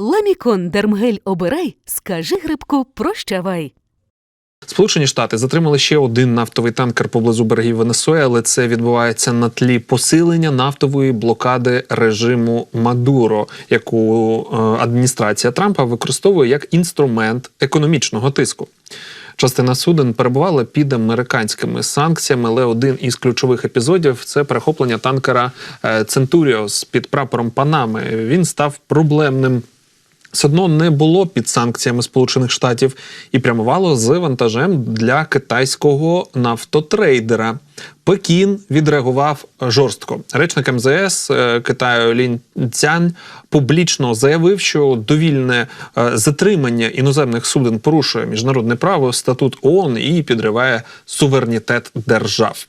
Ламікон Дермгель обирай, скажи грибку прощавай. Сполучені Штати затримали ще один нафтовий танкер поблизу берегів Венесуели. Це відбувається на тлі посилення нафтової блокади режиму Мадуро, яку е, адміністрація Трампа використовує як інструмент економічного тиску. Частина суден перебувала під американськими санкціями, але один із ключових епізодів це перехоплення танкера е, Центуріос під прапором Панами. Він став проблемним все одно не було під санкціями Сполучених Штатів і прямувало з вантажем для китайського нафтотрейдера. Пекін відреагував жорстко. Речник МЗС е, Китаю Лінь Цянь публічно заявив, що довільне е, затримання іноземних суден порушує міжнародне право, статут ООН і підриває суверенітет держав.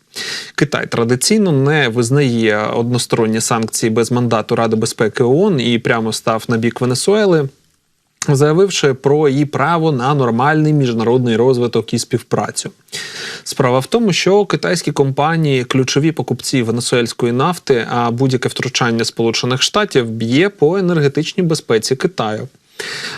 Китай традиційно не визнає односторонні санкції без мандату Ради безпеки ООН і прямо став на бік Венесуели заявивши про її право на нормальний міжнародний розвиток і співпрацю. Справа в тому, що китайські компанії ключові покупці венесуельської нафти, а будь-яке втручання Сполучених Штатів б'є по енергетичній безпеці Китаю.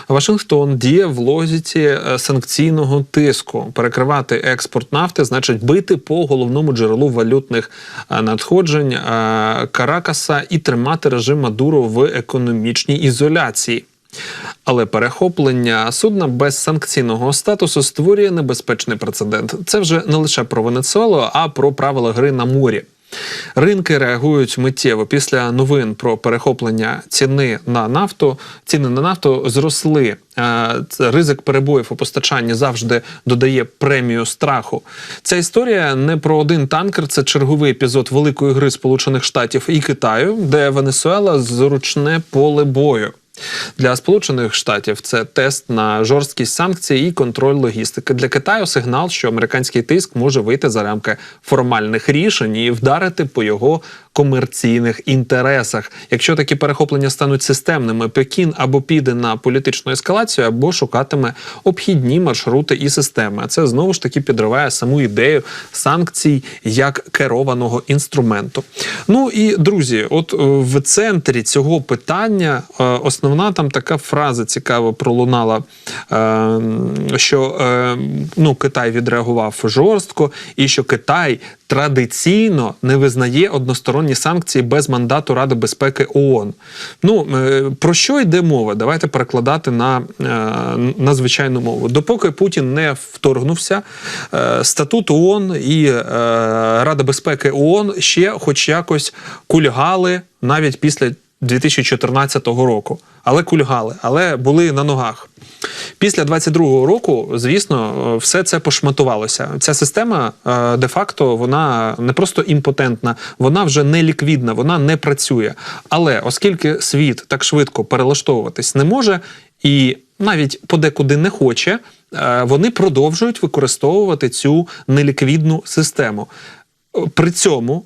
Вашингтон діє в логіці е, санкційного тиску. Перекривати експорт нафти значить бити по головному джерелу валютних е, надходжень е, Каракаса і тримати режим Мадуро в економічній ізоляції. Але перехоплення судна без санкційного статусу створює небезпечний прецедент. Це вже не лише про Венесуелу, а про правила гри на морі. Ринки реагують миттєво після новин про перехоплення ціни на нафту. Ціни на нафту зросли. Е, Ризик перебоїв у постачанні завжди додає премію страху. Ця історія не про один танкер. Це черговий епізод великої гри Сполучених Штатів і Китаю, де Венесуела зручне поле бою. Для Сполучених Штатів це тест на жорсткість санкцій і контроль логістики. Для Китаю сигнал, що американський тиск може вийти за рамки формальних рішень і вдарити по його комерційних інтересах. Якщо такі перехоплення стануть системними, Пекін або піде на політичну ескалацію, або шукатиме обхідні маршрути і системи. А це знову ж таки підриває саму ідею санкцій як керованого інструменту. Ну і друзі, от е, в центрі цього питання е, основна там така фраза цікаво пролунала, е, що е, ну, Китай відреагував жорстко, і що Китай традиційно не визнає односторонні санкції без мандату Ради безпеки ООН. Ну е, про що йде мова? Давайте перекладати на, на звичайну мову. Допоки Путін не вторгнувся, статут ООН і Рада безпеки ООН ще, хоч якось, кульгали навіть після 2014 року. Але кульгали, але були на ногах. Після 22-го року, звісно, все це пошматувалося. Ця система е, де-факто вона не просто імпотентна, вона вже не ліквідна, вона не працює. Але оскільки світ так швидко перелаштовуватись не може і навіть подекуди не хоче, е, вони продовжують використовувати цю неліквідну систему. При цьому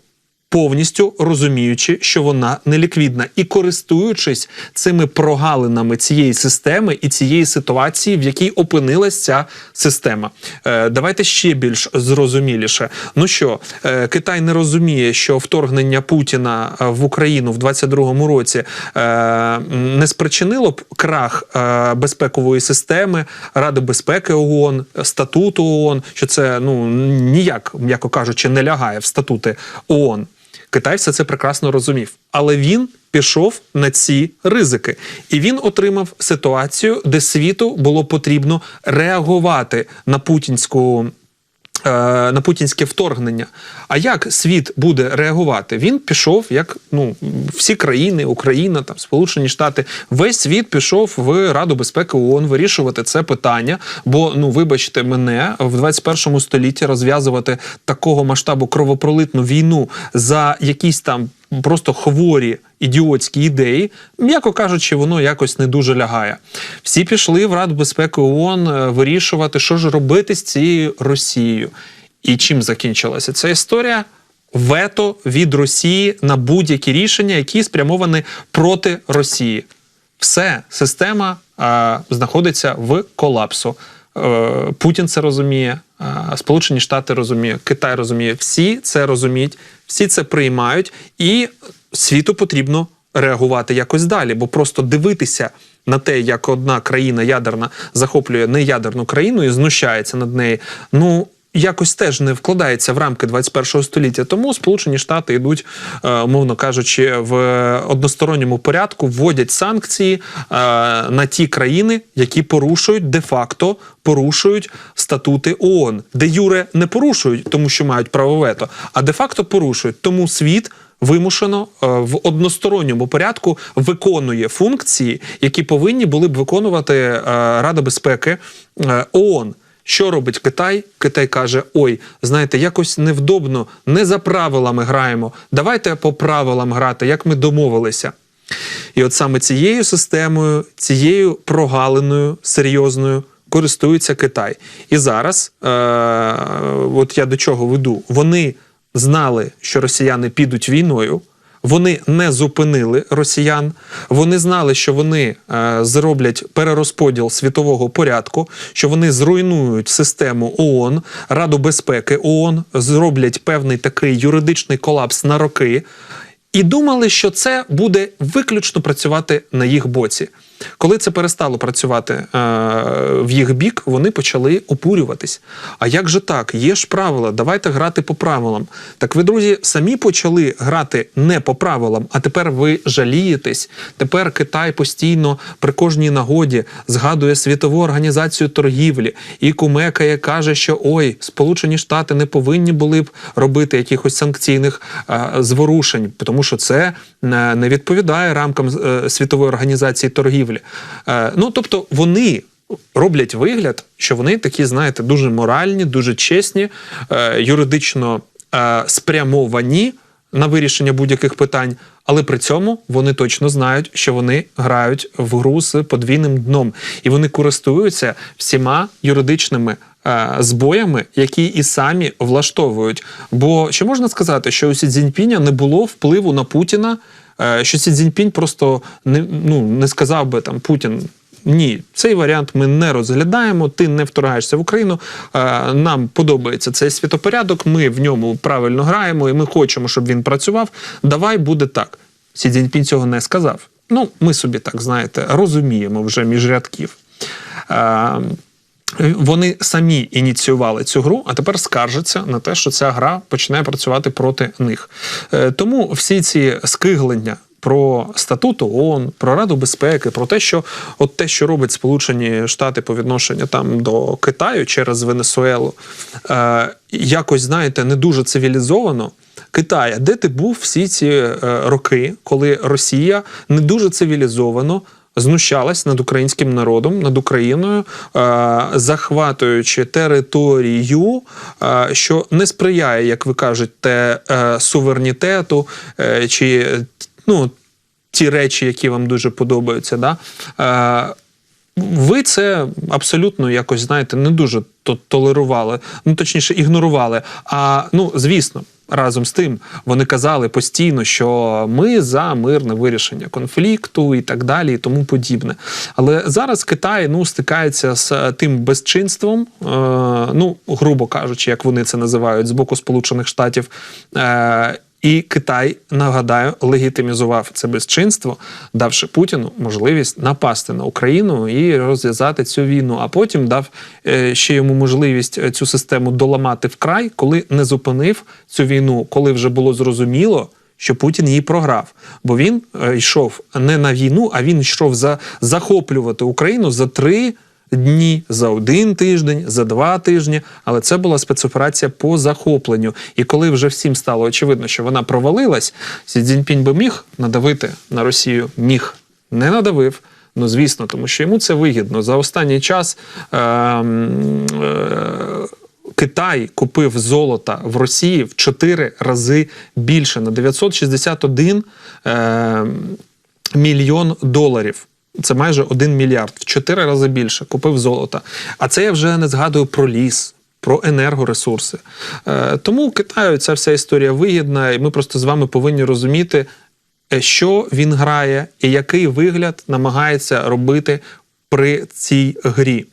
повністю розуміючи, що вона неліквідна, і користуючись цими прогалинами цієї системи і цієї ситуації, в якій опинилась ця система. Е, Давайте ще більш зрозуміліше. Ну що, е, Китай не розуміє, що вторгнення Путіна в Україну в 22-му році е, не спричинило б крах е, безпекової системи Ради безпеки ООН, статуту ООН, що це ну ніяк, м'яко кажучи, не лягає в статути ООН. Китай все це прекрасно розумів, але він пішов на ці ризики, і він отримав ситуацію, де світу було потрібно реагувати на путінську. Е, На путінське вторгнення. А як світ буде реагувати? Він пішов, як ну всі країни, Україна, там Сполучені Штати, весь світ пішов в Раду безпеки ООН вирішувати це питання. Бо ну, вибачте, мене в 21 столітті розв'язувати такого масштабу кровопролитну війну за якісь там просто хворі ідіотські ідеї, м'яко кажучи, воно якось не дуже лягає. Всі пішли в Раду безпеки ООН е, вирішувати, що ж робити з цією Росією. І чим закінчилася ця історія? Вето від Росії на будь-які рішення, які спрямовані проти Росії. Все, система а, знаходиться в колапсу. Е, Путін це розуміє, Сполучені Штати розуміє, Китай розуміє. Всі це розуміють, всі це приймають, і світу потрібно реагувати якось далі, бо просто дивитися на те, як одна країна ядерна захоплює неядерну країну і знущається над нею. Ну якось теж не вкладається в рамки 21 століття. Тому Сполучені Штати йдуть, е, умовно кажучи, в односторонньому порядку, вводять санкції е, на ті країни, які порушують де-факто порушують статути ООН, де Юре не порушують, тому що мають право вето, а де-факто порушують. Тому світ. Вимушено е, в односторонньому порядку виконує функції, які повинні були б виконувати е, Рада безпеки е, ООН. Що робить Китай? Китай каже: Ой, знаєте, якось невдобно, не за правилами граємо. Давайте по правилам грати, як ми домовилися. І от саме цією системою, цією прогалиною серйозною користується Китай. І зараз, е- от я до чого веду, вони знали, що росіяни підуть війною. Вони не зупинили росіян. Вони знали, що вони е, зроблять перерозподіл світового порядку, що вони зруйнують систему ООН, Раду безпеки ООН, зроблять певний такий юридичний колапс на роки. І думали, що це буде виключно працювати на їх боці. Коли це перестало працювати е, в їх бік, вони почали опурюватись. А як же так? Є ж правила, давайте грати по правилам. Так ви, друзі, самі почали грати не по правилам, а тепер ви жалієтесь. Тепер Китай постійно при кожній нагоді згадує світову організацію торгівлі і кумекає, каже, що ой, Сполучені Штати не повинні були б робити якихось санкційних е, зворушень, тому що це е, не відповідає рамкам світової організації торгівлі. Е, ну тобто вони. Роблять вигляд, що вони такі, знаєте, дуже моральні, дуже чесні, е, юридично е, спрямовані на вирішення будь-яких питань, але при цьому вони точно знають, що вони грають в гру з подвійним дном, і вони користуються всіма юридичними е, збоями, які і самі влаштовують. Бо чи можна сказати, що у Сі Цзіньпіня не було впливу на Путіна? Е, Що Сі Цзіньпінь просто не, ну, не сказав би там Путін. Ні, цей варіант ми не розглядаємо. Ти не вторгаєшся в Україну. Е, Нам подобається цей світопорядок. Ми в ньому правильно граємо, і ми хочемо, щоб він працював. Давай буде так. Сі Цзіньпінь цього не сказав. Ну, ми собі так знаєте, розуміємо вже між рядків. Е, Вони самі ініціювали цю гру, а тепер скаржаться на те, що ця гра починає працювати проти них. Е, Тому всі ці скиглення про статут ООН, про Раду безпеки, про те, що от те, що робить Сполучені Штати по відношенню там до Китаю через Венесуелу, е, якось знаєте, не дуже цивілізовано. Китая, де ти був всі ці е, роки, коли Росія не дуже цивілізовано знущалась над українським народом, над Україною, е, захватуючи територію, е, що не сприяє, як ви кажете, е, суверенітету чи ну, ті речі, які вам дуже подобаються. Да? Ви це абсолютно якось знаєте не дуже толерували, ну точніше, ігнорували. А ну звісно, разом з тим вони казали постійно, що ми за мирне вирішення конфлікту і так далі, і тому подібне. Але зараз Китай ну стикається з е, тим безчинством, е, ну грубо кажучи, як вони це називають з боку Сполучених Штатів. Е, і Китай, нагадаю, легітимізував це безчинство, давши Путіну можливість напасти на Україну і розв'язати цю війну. А потім дав е, ще йому можливість е, цю систему доламати вкрай, коли не зупинив цю війну, коли вже було зрозуміло. Що Путін її програв, бо він е, йшов не на війну, а він йшов за захоплювати Україну за три дні, за один тиждень, за два тижні. Але це була спецоперація по захопленню. І коли вже всім стало очевидно, що вона провалилась, Сі Цзіньпінь би міг надавити на Росію, міг не надавив. Ну, звісно, тому що йому це вигідно. За останній час е, е, Китай купив золота в Росії в 4 рази більше на 961 е, мільйон доларів. Це майже 1 мільярд, в 4 рази більше купив золота. А це я вже не згадую про ліс. Про енергоресурси. Е, тому Китаю ця вся історія вигідна, і ми просто з вами повинні розуміти, е, що він грає і який вигляд намагається робити при цій грі.